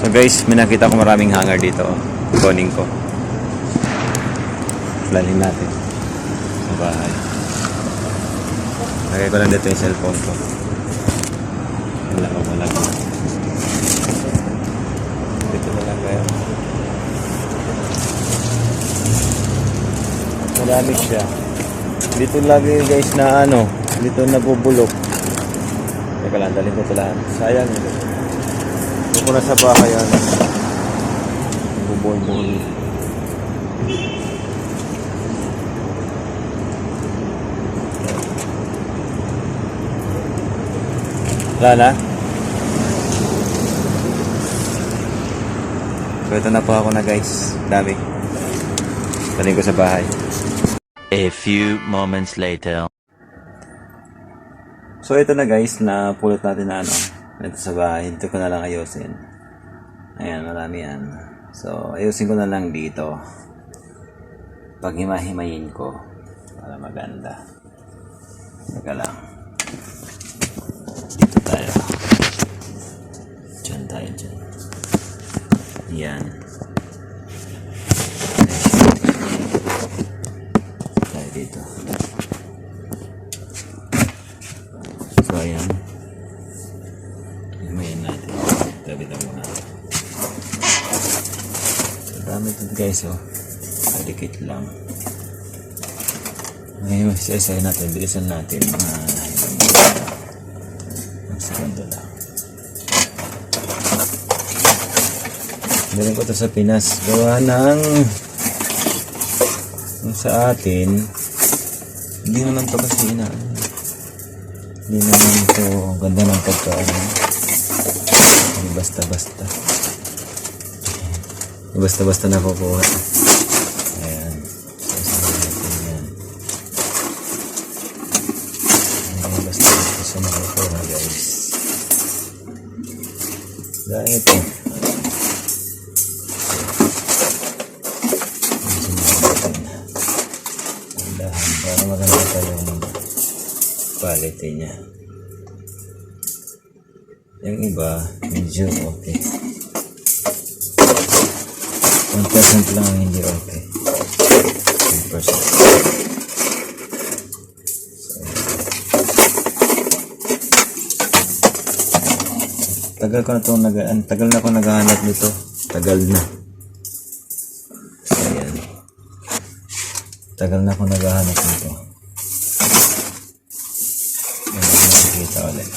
So guys, may nakita ko maraming hanger dito. Kunin ko. Lalin natin. Sa bahay. Lagay ko lang dito yung cellphone ko. Wala ko wala ko. Dito na lang kayo. Marami siya. Dito lagi guys na ano, dito nabubulok. Teka lang, dalhin ko ito lahat. Sayang. Ito ko na sa bahay ano. Bubuhol-buhol. Wala na? So ito na po ako na guys. Dami. Dalhin ko sa bahay. A few moments later. So ito na guys, na pulot natin na ano, ito sa bahay. Ito ko na lang ayusin. Ayan, marami yan. So, ayusin ko na lang dito. Paghimahimayin ko. Para maganda. Teka lang. Dito tayo. Diyan tayo, dyan. Yan. Tabi na muna. Dami ito guys, oh. Kadikit lang. Ngayon, isa-isa natin. Bilisan natin. Mga Ang segundo lang. Galing ko to sa Pinas. Gawa ng sa atin hindi naman to kasi ina hindi naman ito ang ganda ng pagkaano. Hindi basta-basta. Hindi basta-basta nakukuha. Ayan. Sasabihin natin yan. Hindi basta-basta siya nakukuha guys. Dahil ito. Para maganda tayo ng quality niya. Yung iba, medyo okay. 1% lang ang hindi okay. 1%. So, tagal ko na itong nag tagal na ako naghahanap nito. Tagal na. So, ayan. Tagal na ako naghahanap nito. Ayan, nakikita ulit.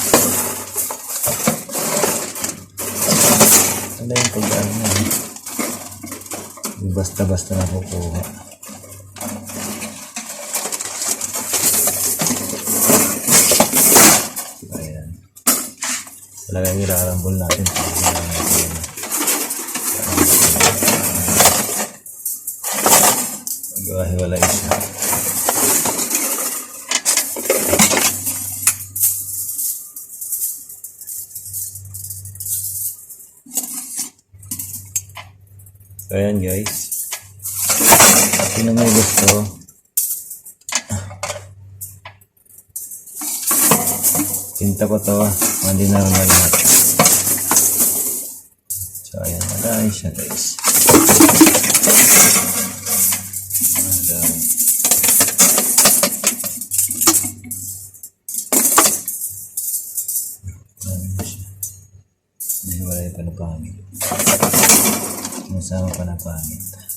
Ano yung pag-ano? Yung Basta-basta na kukuha. Ayan. Talagang irarambol natin. Yun. Magawa-hiwalay siya. Ayan guys. Sino may gusto? Tinta ko to. Hindi na na lahat. So, ayan. Siya guys. Madami siya. Hindi wala yung panapangit. Masama pa na pangit.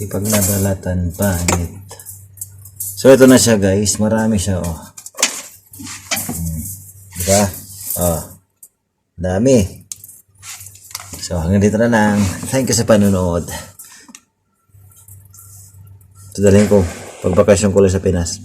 Pati pag nabalatan, pangit. So, ito na siya guys. Marami siya, oh. Hmm. Diba? dami. So, hanggang dito na lang. Thank you sa panonood. Ito dalhin ko. Pagbakasyon ko ulit sa Pinas.